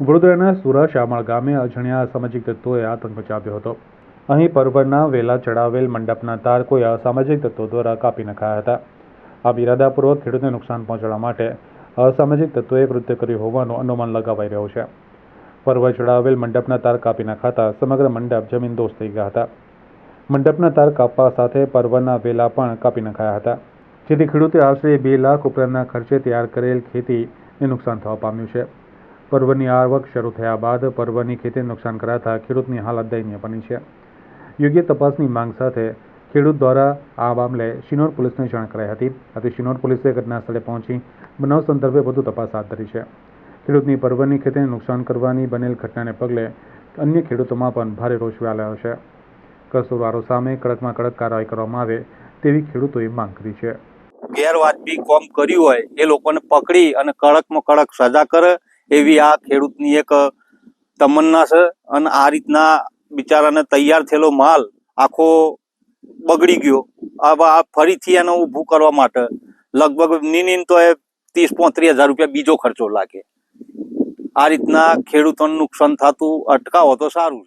વડોદરાના સુરા શામળ ગામે અજાણ્યા અસામાજિક તત્વોએ આતંક મચાવ્યો હતો. અહીં પર્વના વેલા ચડાવેલ મંડપના તાર કોઈ અસામાજિક તત્વો દ્વારા કાપી નખાયા હતા. આ ઇરાદાપૂર્વક ખેડૂતને નુકસાન પહોંચાડવા માટે અસામાજિક તત્વોએ કૃત્ય કર્યું હોવાનું અનુમાન લગાવાઈ રહ્યું છે. પર્વ ચડાવેલ મંડપના તાર કાપી નખાતા સમગ્ર મંડપ જમીન દોષ થઈ ગયા હતા. મંડપના તાર કાપવા સાથે પર્વના વેલા પણ કાપી નખાયા હતા. જેથી ખેડૂતે આશરે બે લાખ ઉપરાંતના ખર્ચે તૈયાર કરેલ ખેતીને નુકસાન થવા પામ્યું છે. પર્વની આવક શરૂ થયા બાદ પર્વની ખેતીને નુકસાન કરાતા ખેડૂતની હાલત દયનીય બની છે. યોગ્ય તપાસની માંગ સાથે ખેડૂત દ્વારા આ મામલે શિનોર પોલીસને જાણ કરાઈ હતી. આથી શિનોર પોલીસે ઘટના સ્થળે પહોંચી બનાવ સંદર્ભે વધુ તપાસ હાથ ધરી છે. ખેડૂતની પર્વની ખેતીને નુકસાન કરવાની બનેલ ઘટનાને પગલે અન્ય ખેડૂતોમાં પણ ભારે રોષ વ્યાલાયો છે. કસૂરવારો સામે કડકમાં કડક કાર્યવાહી કરવામાં આવે તેવી ખેડૂતોએ માંગ કરી છે. ગેરવાજબી કોમ કર્યું હોય એ લોકોને પકડી અને કડકમાં કડક સજા કરે એવી આ ખેડૂતની એક તમન્ના છે અને આ રીતના બિચારાને તૈયાર થયેલો માલ આખો બગડી ગયો. હવે આ ફરીથી એને ઊભું કરવા માટે લગભગ નીની તો એ ત્રીસ પોત્રીસ હજાર રૂપિયા બીજો ખર્ચો લાગે. આ રીતના ખેડૂતોને નુકસાન થતું, અટકાવો તો સારું છે.